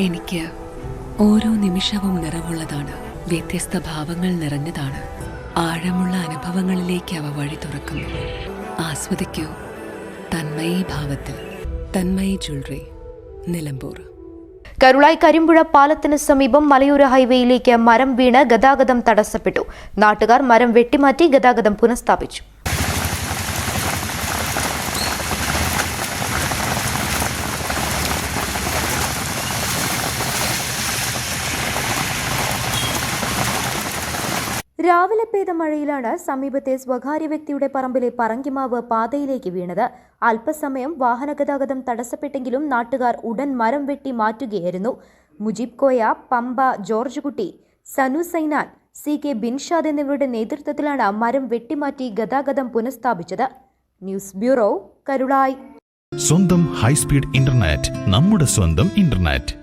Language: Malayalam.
എനിക്ക് ഓരോ നിമിഷവും നിറവുള്ളതാണ്. വ്യത്യസ്ത ഭാവങ്ങൾ നിറഞ്ഞതാണ്. ആഴമുള്ള അനുഭവങ്ങളിലേക്ക് അവ വഴി തുറക്കുന്നു. ആസ്വദിക്കൂ. തന്മയി ഭാവത്തിൽ. തന്മയി ജ്വല്ലറി. നിലമ്പൂർ. കരുളായി കരിമ്പുഴ പാലത്തിന് സമീപം മലയോര ഹൈവേയിലേക്ക് മരം വീണ് ഗതാഗതം തടസ്സപ്പെട്ടു. നാട്ടുകാർ മരം വെട്ടിമാറ്റി ഗതാഗതം പുനഃസ്ഥാപിച്ചു. രാവിലെ പെയ്ത മഴയിലാണ് സമീപത്തെ സ്വകാര്യ വ്യക്തിയുടെ പറമ്പിലെ പറങ്കിമാവ് പാതയിലേക്ക് വീണത്. അല്പസമയം വാഹനഗതാഗതം തടസ്സപ്പെട്ടെങ്കിലും നാട്ടുകാർ ഉടൻ മരം വെട്ടി മാറ്റുകയായിരുന്നു. Mujeeb Koya Pampa George Kutty Sanu Sainan C K Binshad എന്നിവരുടെ നേതൃത്വത്തിലാണ് മരം വെട്ടിമാറ്റി ഗതാഗതം പുനഃസ്ഥാപിച്ചത്. News bureau Karulai. സ്വന്തം ഹൈസ്പീഡ് ഇന്റർനെറ്റ് നമ്മുടെ സ്വന്തം ഇന്റർനെറ്റ്.